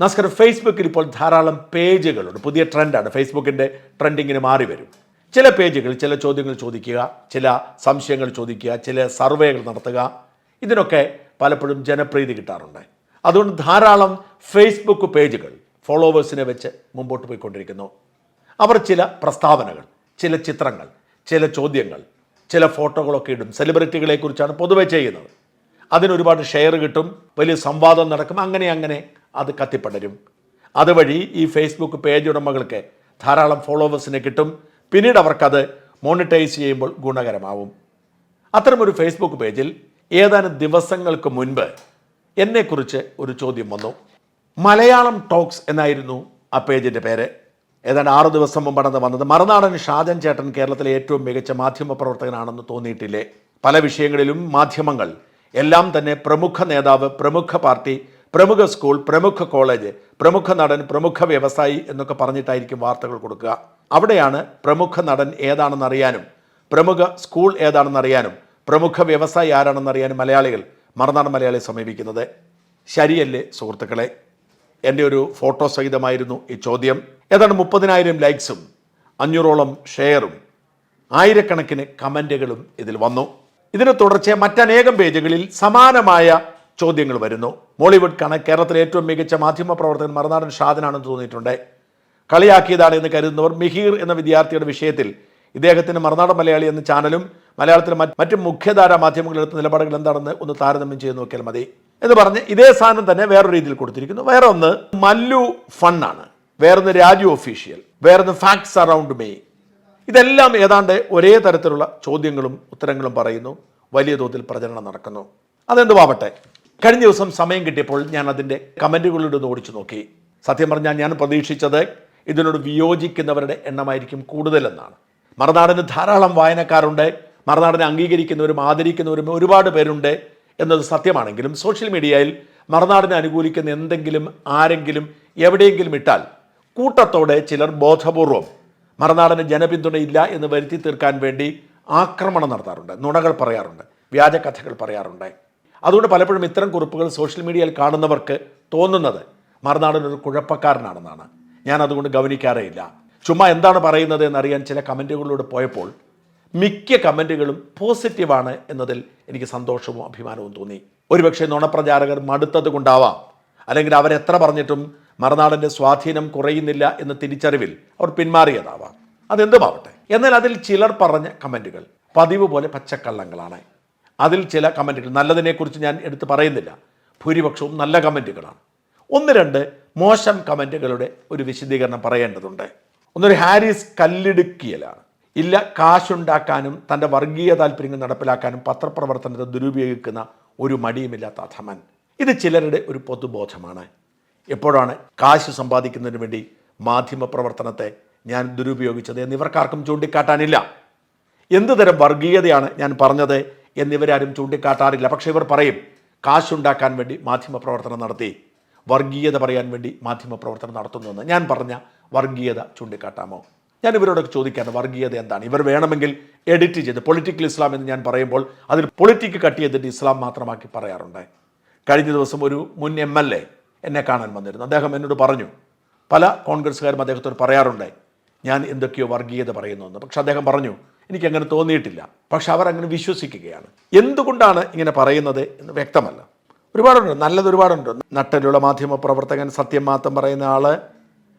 നമസ്കാരം ഫേസ്ബുക്കിൽ ഇപ്പോൾ ധാരാളം പേജുകളുണ്ട്. പുതിയ ട്രെൻഡാണ്. ഫേസ്ബുക്കിന്റെ ട്രെൻഡിങ്ങിന് മാറി വരും. ചില പേജുകൾ ചില ചോദ്യങ്ങൾ ചോദിക്കുക ചില സംശയങ്ങൾ ചോദിക്കുക ചില സർവേകൾ നടത്തുക. ഇതിനൊക്കെ പലപ്പോഴും ജനപ്രീതി കിട്ടാറുണ്ട്. അതുകൊണ്ട് ധാരാളം ഫേസ്ബുക്ക് പേജുകൾ ഫോളോവേഴ്സിനെ വെച്ച് മുമ്പോട്ട് പോയിക്കൊണ്ടിരിക്കുന്നു. അവർ ചില പ്രസ്താവനകൾ ചില ചിത്രങ്ങൾ ചില ചോദ്യങ്ങൾ ചില ഫോട്ടോകളൊക്കെ ഇടും. സെലിബ്രിറ്റികളെക്കുറിച്ചാണ് പൊതുവെ ചെയ്യുന്നത്. അതിനൊരുപാട് ഷെയർ കിട്ടും വലിയ സംവാദം നടക്കും. അങ്ങനെ അങ്ങനെ അത് കത്തിപ്പടരും. അതുവഴി ഈ ഫേസ്ബുക്ക് പേജ് ഉടമകൾക്ക് ധാരാളം ഫോളോവേഴ്സിനെ കിട്ടും. പിന്നീട് അവർക്കത് മോണിറ്റൈസ് ചെയ്യുമ്പോൾ ഗുണകരമാവും. അത്തരമൊരു ഫേസ്ബുക്ക് പേജിൽ ഏതാനും ദിവസങ്ങൾക്ക് മുൻപ് എന്നെക്കുറിച്ച് ഒരു ചോദ്യം വന്നു. മലയാളം ടോക്സ് എന്നായിരുന്നു ആ പേജിന്റെ പേര്. ഏതാണ്ട് ആറു ദിവസം മുമ്പാണ് വന്നത്. മറുനാടൻ ഷാജൻ ചേട്ടൻ കേരളത്തിലെ ഏറ്റവും മികച്ച മാധ്യമ പ്രവർത്തകനാണെന്ന് തോന്നിയിട്ടില്ലേ? പല വിഷയങ്ങളിലും മാധ്യമങ്ങൾ എല്ലാം തന്നെ പ്രമുഖ നേതാവ് പ്രമുഖ പാർട്ടി പ്രമുഖ സ്കൂൾ പ്രമുഖ കോളേജ് പ്രമുഖ നടൻ പ്രമുഖ വ്യവസായി എന്നൊക്കെ പറഞ്ഞിട്ടായിരിക്കും വാർത്തകൾ കൊടുക്കുക. അവിടെയാണ് പ്രമുഖ നടൻ ഏതാണെന്ന് അറിയാനും പ്രമുഖ സ്കൂൾ ഏതാണെന്ന് അറിയാനും പ്രമുഖ വ്യവസായി ആരാണെന്നറിയാനും മലയാളികൾ മറുനാടൻ മലയാളിയെ സമീപിക്കുന്നത്. ശരിയല്ലേ സുഹൃത്തുക്കളെ? എന്റെ ഒരു ഫോട്ടോ സഹിതമായിരുന്നു ഈ ചോദ്യം. ഏതാണ്ട് മുപ്പതിനായിരം ലൈക്സും അഞ്ഞൂറോളം ഷെയറും ആയിരക്കണക്കിന് കമന്റുകളും ഇതിൽ വന്നു. ഇതിന് തുടർച്ചയായി മറ്റനേകം പേജുകളിൽ സമാനമായ ചോദ്യങ്ങൾ വരുന്നു. മോളിവുഡ് കണ കേരളത്തിലെ ഏറ്റവും മികച്ച മാധ്യമ പ്രവർത്തകൻ മറുനാടൻ ഷാദനാണെന്ന് തോന്നിയിട്ടുണ്ട്. കളിയാക്കിയതാണ് എന്ന് കരുതുന്നവർ മിഹീർ എന്ന വിദ്യാർത്ഥിയുടെ വിഷയത്തിൽ ഇദ്ദേഹത്തിന് മറുനാടൻ മലയാളി എന്ന ചാനലും മലയാളത്തിലെ മറ്റ് മുഖ്യധാരാ മാധ്യമങ്ങളെടുത്ത നിലപാടുകൾ എന്താണെന്ന് ഒന്ന് താരതമ്യം ചെയ്ത് നോക്കിയാൽ മതി. എന്ന് പറഞ്ഞ് ഇതേ സാധനം തന്നെ വേറൊരു രീതിയിൽ കൊടുത്തിരിക്കുന്നു. വേറെ ഒന്ന് മല്ലു ഫണ്ണാണ്. വേറൊന്ന് രാജു ഒഫീഷ്യൽ വേറൊന്ന് ഫാക്ട്സ് അറൗണ്ട് മേ ഇതെല്ലാം ഏതാണ്ട് ഒരേ തരത്തിലുള്ള ചോദ്യങ്ങളും ഉത്തരങ്ങളും പറയുന്നു. വലിയ തോതിൽ പ്രചരണം നടക്കുന്നു. അതെന്തുവാവട്ടെ? കഴിഞ്ഞ ദിവസം സമയം കിട്ടിയപ്പോൾ ഞാൻ അതിന്റെ കമന്റുകളിലൂടെ ഒന്ന് ഓടിച്ചു നോക്കി. സത്യം പറഞ്ഞാൽ ഞാൻ പ്രതീക്ഷിച്ചത് ഇതിനോട് വിയോജിക്കുന്നവരുടെ എണ്ണമായിരിക്കും കൂടുതലെന്നാണ്. മറുനാടിന് ധാരാളം വായനക്കാരുണ്ട്. മറുനാടിനെ അംഗീകരിക്കുന്നവരും ആദരിക്കുന്നവരും ഒരുപാട് പേരുണ്ട് എന്നത് സത്യമാണെങ്കിലും സോഷ്യൽ മീഡിയയിൽ മറുനാടിനെ അനുകൂലിക്കുന്ന എന്തെങ്കിലും ആരെങ്കിലും എവിടെയെങ്കിലും ഇട്ടാൽ കൂട്ടത്തോടെ ചിലർ ബോധപൂർവം മറുനാടിന് ജനപിന്തുണയില്ല എന്ന് വരുത്തി തീർക്കാൻ വേണ്ടി ആക്രമണം നടത്താറുണ്ട് നുണകൾ പറയാറുണ്ട് വ്യാജ കഥകൾ പറയാറുണ്ട്. അതുകൊണ്ട് പലപ്പോഴും ഇത്തരം കുറിപ്പുകൾ സോഷ്യൽ മീഡിയയിൽ കാണുന്നവർക്ക് തോന്നുന്നത് മറുനാടൻ ഒരു കുഴപ്പക്കാരനാണെന്നാണ്. ഞാൻ അതുകൊണ്ട് ഗവനിക്കാറേ ഇല്ല ചുമ്മാ എന്താണ് പറയുന്നത് എന്നറിയാൻ ചില കമന്റുകളിലൂടെ പോയപ്പോൾ മിക്ക കമന്റുകളും പോസിറ്റീവാണ് എന്നതിൽ എനിക്ക് സന്തോഷവും അഭിമാനവും തോന്നി. ഒരുപക്ഷെ നുണപ്രചാരകർ മടുത്തത് കൊണ്ടാവാം. അല്ലെങ്കിൽ അവരെത്ര പറഞ്ഞിട്ടും മറുനാടന്റെ സ്വാധീനം കുറയുന്നില്ല എന്ന തിരിച്ചറിവിൽ അവർ പിന്മാറിയതാവാം. അതെന്തുമാവട്ടെ? എന്നാൽ അതിൽ ചിലർ പറഞ്ഞ കമന്റുകൾ പതിവ് പോലെ പച്ചക്കള്ളങ്ങളാണ്. അതിൽ ചില കമന്റുകൾ. നല്ലതിനെക്കുറിച്ച് ഞാൻ എടുത്ത് പറയുന്നില്ല. ഭൂരിപക്ഷവും നല്ല കമന്റുകളാണ്. ഒന്ന് രണ്ട് മോശം കമന്റുകളുടെ ഒരു വിശദീകരണം പറയേണ്ടതുണ്ട്. ഒന്നൊരു ഹാരിസ് കല്ലിടുക്കിയലാണ്. ഇല്ല കാശുണ്ടാക്കാനും തന്റെ വർഗീയ താല്പര്യങ്ങൾ നടപ്പിലാക്കാനും പത്രപ്രവർത്തനത്തെ ദുരുപയോഗിക്കുന്ന ഒരു മടിയുമില്ലാത്ത അധമൻ. ഇത് ചിലരുടെ ഒരു പൊതുബോധമാണ്. എപ്പോഴാണ് കാശ് സമ്പാദിക്കുന്നതിന് വേണ്ടി മാധ്യമപ്രവർത്തനത്തെ ഞാൻ ദുരുപയോഗിച്ചത് എന്നിവർക്കാർക്കും ചൂണ്ടിക്കാട്ടാനില്ല. എന്ത് തരം വർഗീയതയാണ് ഞാൻ പറഞ്ഞത്? എന്നിവരാരും ചൂണ്ടിക്കാട്ടാറില്ല. പക്ഷേ ഇവർ പറയും കാശുണ്ടാക്കാൻ വേണ്ടി മാധ്യമപ്രവർത്തനം നടത്തി വർഗീയത പറയാൻ വേണ്ടി മാധ്യമപ്രവർത്തനം നടത്തുന്നുവെന്ന് ഞാൻ പറഞ്ഞ വർഗീയത ചൂണ്ടിക്കാട്ടാമോ? ഞാൻ ഇവരോടൊക്കെ ചോദിക്കാണ് വർഗീയത എന്താണ്? ഇവർ വേണമെങ്കിൽ എഡിറ്റ് ചെയ്ത് പൊളിറ്റിക്കൽ ഇസ്ലാം എന്ന് ഞാൻ പറയുമ്പോൾ അതിൽ പൊളിറ്റിക്ക് കട്ട് ചെയ്തിട്ട് ഇസ്ലാം മാത്രമാക്കി പറയാറുണ്ട്. കഴിഞ്ഞ ദിവസം ഒരു മുൻ എം എൽ എ എന്നെ കാണാൻ വന്നിരുന്നു. അദ്ദേഹം എന്നോട് പറഞ്ഞു പല കോൺഗ്രസ്സുകാരും അദ്ദേഹത്തോട് പറയാറുണ്ട് ഞാൻ എന്തൊക്കെയോ വർഗീയത പറയുന്നുവെന്ന് പക്ഷെ അദ്ദേഹം പറഞ്ഞു എനിക്ക് അങ്ങനെ തോന്നിയിട്ടില്ല. പക്ഷെ അവർ അങ്ങനെ വിശ്വസിക്കുകയാണ്. എന്തുകൊണ്ടാണ് ഇങ്ങനെ പറയുന്നത് എന്ന് വ്യക്തമല്ല. ഒരുപാടുണ്ട്. നല്ലത് ഒരുപാടുണ്ട്. നട്ടലുള്ള മാധ്യമ പ്രവർത്തകൻ സത്യം മാത്രം പറയുന്ന ആൾ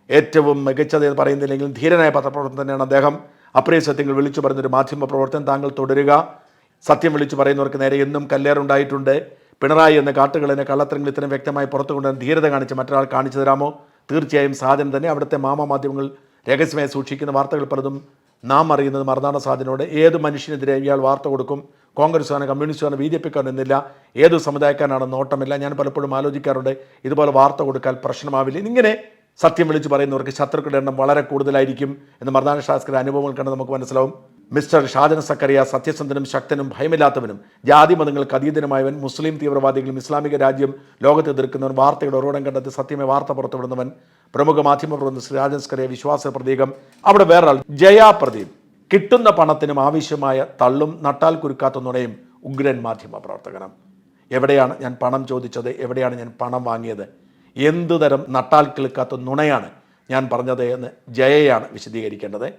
ഏറ്റവും മികച്ചത് എന്ന് പറയുന്നില്ലെങ്കിലും ധീരനായ പത്രപ്രവർത്തനം തന്നെയാണ് അദ്ദേഹം. അപ്രിയ സത്യങ്ങൾ വിളിച്ചു പറഞ്ഞൊരു മാധ്യമ പ്രവർത്തനം താങ്കൾ തുടരുക. സത്യം വിളിച്ചു പറയുന്നവർക്ക് നേരെ എന്നും കല്ലേറുണ്ടായിട്ടുണ്ട് പിണറായി എന്ന കാട്ടുകളിനെ കള്ളത്തരങ്ങൾ ഇത്രയും വ്യക്തമായി പുറത്തു കൊണ്ടുവരാൻ ധീരത കാണിച്ച് മറ്റൊരാൾ കാണിച്ചു തരാമോ? തീർച്ചയായും സാധനം തന്നെ അവിടുത്തെ മാമ മാധ്യമങ്ങൾ രഹസ്യമായി സൂക്ഷിക്കുന്ന വാർത്തകൾ പലതും നാം അറിയുന്നത് മറുനാട സാധനോട് ഏത് മനുഷ്യനെതിരെ ഇയാൾ വാർത്ത കൊടുക്കും? കോൺഗ്രസ്സുകാരൻ കമ്മ്യൂണിസ്റ്റുകാരൻ ബി ജെ പിക്കാരൻ എന്നില്ല. ഏത് സമുദായക്കാരനാണെന്ന് നോട്ടമില്ല? ഞാൻ പലപ്പോഴും ആലോചിക്കാറുണ്ട് ഇതുപോലെ വാർത്ത കൊടുക്കാൻ പ്രശ്നമാവില്ല. ഇങ്ങനെ സത്യം വിളിച്ചു പറയുന്നവർക്ക് ശത്രുക്കളുടെ എണ്ണം വളരെ കൂടുതലായിരിക്കും എന്ന് മർദ്ദാന ശാസ്ത്രിയുടെ അനുഭവങ്ങൾ കണ്ട് നമുക്ക് മനസ്സിലാവും. മിസ്റ്റർ ഷാദൻ സക്കറിയ സത്യസന്ധനും ശക്തനും ഭയമില്ലാത്തവനും ജാതി മതങ്ങൾക്ക് അതീതനുമായവൻ മുസ്ലിം തീവ്രവാദികളും ഇസ്ലാമിക രാജ്യം ലോകത്ത് എതിർക്കുന്നവൻ വാർത്തയുടെ ഉറവിടം കണ്ടെത്തി സത്യമേ വാർത്ത പുറത്തുവിടുന്നവൻ പ്രമുഖ മാധ്യമ പ്രവർത്തകൻ ശ്രീ രാജൻ സ്കറിയ വിശ്വാസ പ്രതീകം. അവിടെ വേറൊരാൾ ജയാ പ്രദീപ്. കിട്ടുന്ന പണത്തിനും ആവശ്യമായ തള്ളും നട്ടാൽ കുരുക്കാത്ത നുണയും ഉഗ്രൻ മാധ്യമ പ്രവർത്തകനും. എവിടെയാണ് ഞാൻ പണം ചോദിച്ചത്? എവിടെയാണ് ഞാൻ പണം വാങ്ങിയത്? എന്ത് തരം നട്ടാൽ കിളുക്കാത്ത നുണയാണ് ഞാൻ പറഞ്ഞത് എന്ന് ജയയാണ് വിശദീകരിക്കേണ്ടത്.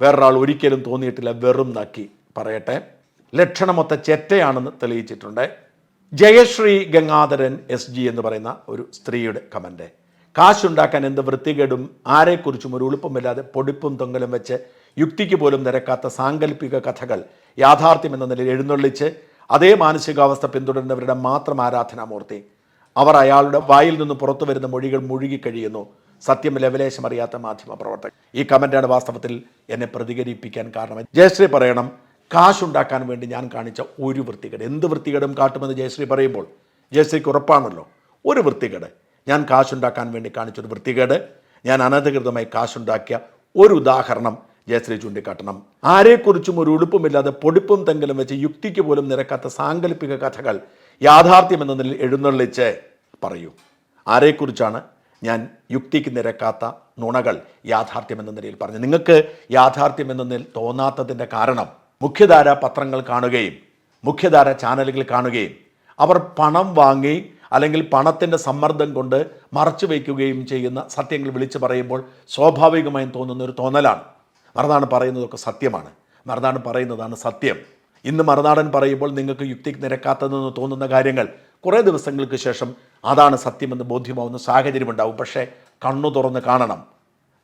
വേറൊരാൾ ഒരിക്കലും തോന്നിയിട്ടില്ല വെറും നക്കി പറയട്ടെ. ലക്ഷണമൊത്ത ചെറ്റയാണെന്ന് തെളിയിച്ചിട്ടുണ്ട്. ജയശ്രീ ഗംഗാധരൻ എസ് ജി എന്ന് പറയുന്ന ഒരു സ്ത്രീയുടെ കമന്റ് കാശുണ്ടാക്കാൻ എന്ത് വൃത്തികേടും ആരെക്കുറിച്ചും ഒരു ഉളുപ്പമില്ലാതെ പൊടിപ്പും തൊങ്കലും വെച്ച് യുക്തിക്ക് പോലും നിരക്കാത്ത സാങ്കല്പിക കഥകൾ യാഥാർത്ഥ്യം എന്ന നിലയിൽ എഴുന്നള്ളിച്ച് അതേ മാനസികാവസ്ഥ പിന്തുടരുന്നവരുടെ മാത്രം ആരാധനാമൂർത്തി. അവർ അയാളുടെ വായിൽ നിന്ന് പുറത്തു വരുന്ന മൊഴികൾ മുഴുകിക്കഴിയുന്നു സത്യം ലവലേശം അറിയാത്ത മാധ്യമ പ്രവർത്തകർ ഈ കമന്റാണ് വാസ്തവത്തിൽ എന്നെ പ്രതികരിപ്പിക്കാൻ കാരണം. ജയശ്രീ പറയണം കാശുണ്ടാക്കാൻ വേണ്ടി ഞാൻ കാണിച്ച ഒരു വൃത്തികേട്. എന്ത് വൃത്തികേടും കാട്ടുമെന്ന് ജയശ്രീ പറയുമ്പോൾ? ജയശ്രീക്ക് ഉറപ്പാണല്ലോ ഒരു വൃത്തികേട്. ഞാൻ കാശുണ്ടാക്കാൻ വേണ്ടി കാണിച്ചൊരു വൃത്തികേട്. ഞാൻ അനധികൃതമായി കാശുണ്ടാക്കിയ ഒരു ഉദാഹരണം ജയശ്രീ ചൂണ്ടിക്കാട്ടണം. ആരെക്കുറിച്ചും ഒരു ഉടുപ്പുമില്ലാതെ പൊടിപ്പും തെങ്കലും വെച്ച് യുക്തിക്ക് പോലും നിരക്കാത്ത സാങ്കല്പിക കഥകൾ യാഥാർത്ഥ്യം എന്ന നിലയിൽ എഴുന്നള്ളിച്ച് പറയൂ. ആരെക്കുറിച്ചാണ് ഞാൻ യുക്തിക്ക് നിരക്കാത്ത നുണകൾ യാഥാർത്ഥ്യം എന്ന നിലയിൽ പറഞ്ഞു നിങ്ങൾക്ക് യാഥാർത്ഥ്യം എന്ന നിലയിൽ തോന്നാത്തതിന്റെ കാരണം മുഖ്യധാര പത്രങ്ങൾ കാണുകയും മുഖ്യധാര ചാനലുകൾ കാണുകയും അവർ പണം വാങ്ങി അല്ലെങ്കിൽ പണത്തിന്റെ സമ്മർദ്ദം കൊണ്ട് മറച്ചു വയ്ക്കുകയും ചെയ്യുന്ന സത്യങ്ങൾ വിളിച്ചു പറയുമ്പോൾ സ്വാഭാവികമായും തോന്നുന്ന ഒരു തോന്നലാണ്. മറുനാടൻ പറയുന്നതൊക്കെ സത്യമാണ്. മറുനാടൻ പറയുന്നതാണ് സത്യം. ഇന്ന് മറുനാടൻ പറയുമ്പോൾ നിങ്ങൾക്ക് യുക്തി നിരക്കാത്തതെന്ന് തോന്നുന്ന കാര്യങ്ങൾ കുറേ ദിവസങ്ങൾക്ക് ശേഷം അതാണ് സത്യമെന്ന് ബോധ്യമാവുന്ന സാഹചര്യമുണ്ടാവും പക്ഷേ കണ്ണു തുറന്ന് കാണണം.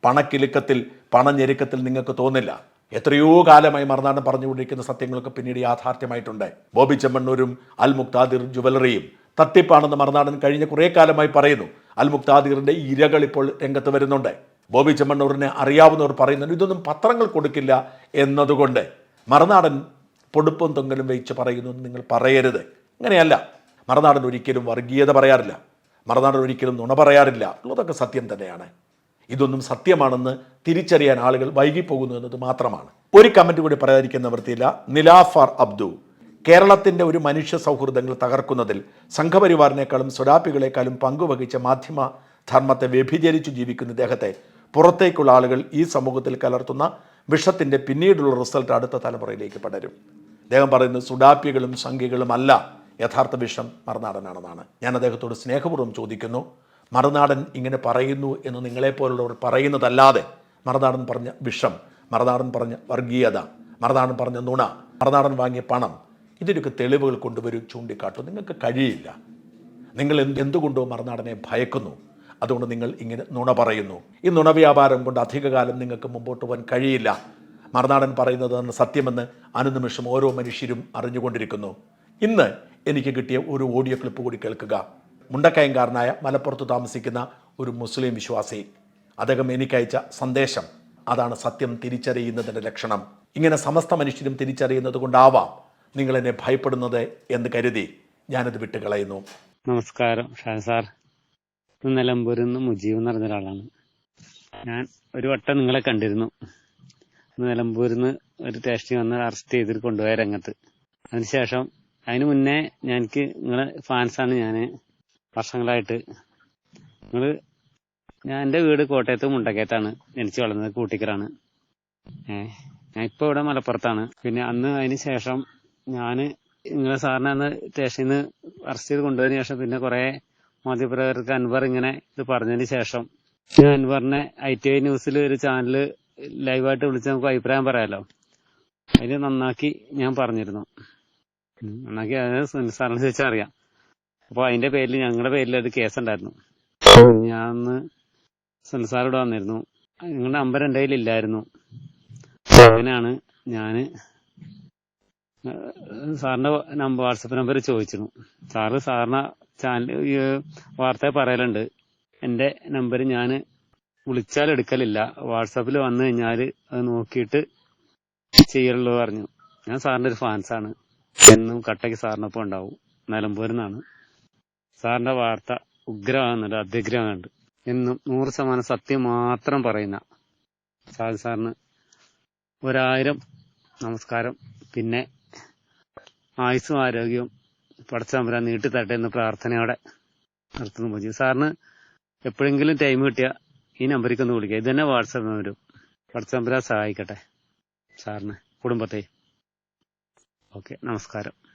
പണക്കിലുക്കത്തിൽ പണഞ്ഞെരുക്കത്തിൽ നിങ്ങൾക്ക് തോന്നില്ല. എത്രയോ കാലമായി മറുനാടൻ പറഞ്ഞുകൊണ്ടിരിക്കുന്ന സത്യങ്ങളൊക്കെ പിന്നീട് യാഥാർത്ഥ്യമായിട്ടുണ്ട്. ബോബി ചെമ്മണ്ണൂരും അൽ മുക്താദിർ ജുവലറിയും തട്ടിപ്പാണെന്ന് മറുനാടൻ കഴിഞ്ഞ കുറേ കാലമായി പറയുന്നു. അൽ മുക്താദിറിന്റെ ഇരകൾ ഇപ്പോൾ രംഗത്ത് വരുന്നുണ്ട്. ബോബി ചെമ്മണ്ണൂറിനെ അറിയാവുന്നവർ പറയുന്നുണ്ട് ഇതൊന്നും പത്രങ്ങൾ കൊടുക്കില്ല എന്നതുകൊണ്ട് മറുനാടൻ പൊടുപ്പും തൊങ്ങലും വെച്ച് പറയുന്നു നിങ്ങൾ പറയരുത്. അങ്ങനെയല്ല മറുനാടൻ ഒരിക്കലും വർഗീയത പറയാറില്ല. മറുനാടൻ ഒരിക്കലും നുണ പറയാറില്ല. ഉള്ളതൊക്കെ സത്യം തന്നെയാണ്. ഇതൊന്നും സത്യമാണെന്ന് തിരിച്ചറിയാൻ ആളുകൾ വൈകിപ്പോകുന്നു എന്നത് മാത്രമാണ്. ഒരു കമന്റ് കൂടി പറയാതിരിക്കുന്ന വൃത്തിയില്ല നിലാഫാർ അബ്ദു. കേരളത്തിന്റെ ഒരു മനുഷ്യ സൗഹൃദങ്ങൾ തകർക്കുന്നതിൽ സംഘപരിവാറിനേക്കാളും സ്വരാപ്പികളെക്കാളും പങ്കുവഹിച്ച മാധ്യമ ധർമ്മത്തെ വ്യഭിചരിച്ചു ജീവിക്കുന്ന ഇദ്ദേഹത്തെ പുറത്തേക്കുള്ള ആളുകൾ ഈ സമൂഹത്തിൽ കലർത്തുന്ന വിഷത്തിന്റെ പിന്നീടുള്ള റിസൾട്ട് അടുത്ത തലമുറയിലേക്ക് പടരും. അദ്ദേഹം പറയുന്നത് സുഡാപ്പികളും സംഖ്യകളും അല്ല. യഥാർത്ഥ വിഷം മറുനാടനാണെന്നാണ്. ഞാൻ അദ്ദേഹത്തോട് സ്നേഹപൂർവം ചോദിക്കുന്നു മറുനാടൻ ഇങ്ങനെ പറയുന്നു എന്ന് നിങ്ങളെപ്പോലുള്ളവർ പറയുന്നതല്ലാതെ മറുനാടൻ പറഞ്ഞ വിഷം മറുനാടൻ പറഞ്ഞ വർഗീയത മറുനാടൻ പറഞ്ഞ നുണ മറുനാടൻ വാങ്ങിയ പണം ഇതിനൊക്കെ തെളിവുകൾ കൊണ്ടുവരും ചൂണ്ടിക്കാട്ടും. നിങ്ങൾക്ക് കഴിയില്ല. നിങ്ങൾ എന്ത് എന്തുകൊണ്ടോ മറുനാടനെ ഭയക്കുന്നു. അതുകൊണ്ട് നിങ്ങൾ ഇങ്ങനെ നുണ പറയുന്നു. ഈ നുണ വ്യാപാരം കൊണ്ട് അധികകാലം നിങ്ങൾക്ക് മുമ്പോട്ട് പോകാൻ കഴിയില്ല. മറുനാടൻ പറയുന്നത് സത്യമെന്ന് അനുനിമിഷം ഓരോ മനുഷ്യരും അറിഞ്ഞുകൊണ്ടിരിക്കുന്നു. ഇന്ന് എനിക്ക് കിട്ടിയ ഒരു ഓഡിയോ ക്ലിപ്പ് കൂടി കേൾക്കുക. മുണ്ടക്കയംകാരനായ മലപ്പുറത്ത് താമസിക്കുന്ന ഒരു മുസ്ലിം വിശ്വാസി. അദ്ദേഹം എനിക്കയച്ച സന്ദേശം. അതാണ് സത്യം തിരിച്ചറിയുന്നതിന്റെ ലക്ഷണം. ഇങ്ങനെ സമസ്ത മനുഷ്യരും തിരിച്ചറിയുന്നത് കൊണ്ടാവാം. നിങ്ങൾ എന്നെ ഭയപ്പെടുന്നത് എന്ന് കരുതി ഞാനത് വിട്ടുകളയുന്നു. നമസ്കാരം ഷാൻ സാർ. നിലമ്പൂരിൽ നിന്ന് മുജീബ് എന്ന് പറഞ്ഞ ഒരാളാണ്. ഞാൻ ഒരു വട്ടം നിങ്ങളെ കണ്ടിരുന്നു. നിലമ്പൂരിൽ നിന്ന് ഒരു ടേസ്റ്റി വന്ന് അറസ്റ്റ് ചെയ്തിട്ട് കൊണ്ടുപോയ രംഗത്ത്. അതിനുശേഷം അതിനു മുന്നേ എനിക്ക് നിങ്ങളെ ഫാൻസാണ് ഞാൻ. വർഷങ്ങളായിട്ട്. നിങ്ങൾ ഞാൻ എന്റെ വീട് കോട്ടയത്ത് മുണ്ടക്കയത്താണ്. ജനിച്ചു വളർന്നത് കൂട്ടിക്കറാണ് ഏഹ് ഞാൻ ഇപ്പൊ ഇവിടെ മലപ്പുറത്താണ്. പിന്നെ അന്ന് അതിന് ശേഷം ഞാൻ നിങ്ങളെ സാറിനെ അന്ന് സ്റ്റേഷനിൽ നിന്ന് അറസ്റ്റ് ചെയ്ത് കൊണ്ടുപോയതിനു ശേഷം പിന്നെ കുറെ മാധ്യമപ്രവർത്തകർക്ക് അൻവർ ഇങ്ങനെ ഇത് പറഞ്ഞതിന് ശേഷം ഞാൻ അൻവറിനെ ഐ ടി ഐ ന്യൂസിൽ ഒരു ചാനൽ ലൈവായിട്ട് വിളിച്ച് നമുക്ക് അഭിപ്രായം പറയാലോ? അതിന് നന്നാക്കി ഞാൻ പറഞ്ഞിരുന്നു. നന്നാക്കി അത് സുനിൽ സാറിനെ ചോദിച്ചാൽ അറിയാം. അപ്പൊ അതിന്റെ പേരിൽ ഞങ്ങളുടെ പേരിൽ ഒരു കേസ് ഉണ്ടായിരുന്നു. ഞാൻ അന്ന് സുനിൽ വന്നിരുന്നു. നിങ്ങളുടെ നമ്പർ എന്റെ കയ്യിൽ ഇല്ലായിരുന്നു അങ്ങനെയാണ് ഞാൻ സാറിന്റെ നമ്പർ വാട്സപ്പ് നമ്പർ ചോദിച്ചിരുന്നു. സാറ് സാറിന് ചാനൽ വാർത്ത പറയലുണ്ട്. എന്റെ നമ്പർ ഞാൻ വിളിച്ചാൽ എടുക്കലില്ല. വാട്സാപ്പിൽ വന്നു കഴിഞ്ഞാൽ അത് നോക്കിയിട്ട് ചെയ്യുള്ളൂ പറഞ്ഞു. ഞാൻ സാറിന്റെ ഒരു ഫാൻസാണ് എന്നും കട്ടയ്ക്ക് സാറിനൊപ്പം ഉണ്ടാവും. നിലമ്പൂരിൽ നിന്നാണ് സാറിന്റെ വാർത്ത ഉഗ്രമാകുന്നുണ്ട് അത്യഗ്രഹമുണ്ട് എന്നും നൂറ് ശതമാനം സത്യം മാത്രം പറയുന്ന സാർ സാറിന് ഒരായിരം നമസ്കാരം. പിന്നെ ആയുസ്സും ആരോഗ്യവും പടച്ചമ്പരാൻ നീട്ടിത്തട്ടെ എന്ന് പ്രാർത്ഥനയോടെ നിർത്തുന്നു മജീദ്. സാറിന് എപ്പോഴെങ്കിലും ടൈം കിട്ടിയാൽ ഈ നമ്പറിലേക്ക് ഒന്ന് വിളിക്കുക ഇത് തന്നെ വാട്സാപ്പ് നമ്പരും പടച്ചമ്പരാൻ സഹായിക്കട്ടെ സാറിന് കുടുംബത്തെ. ഓക്കെ നമസ്കാരം.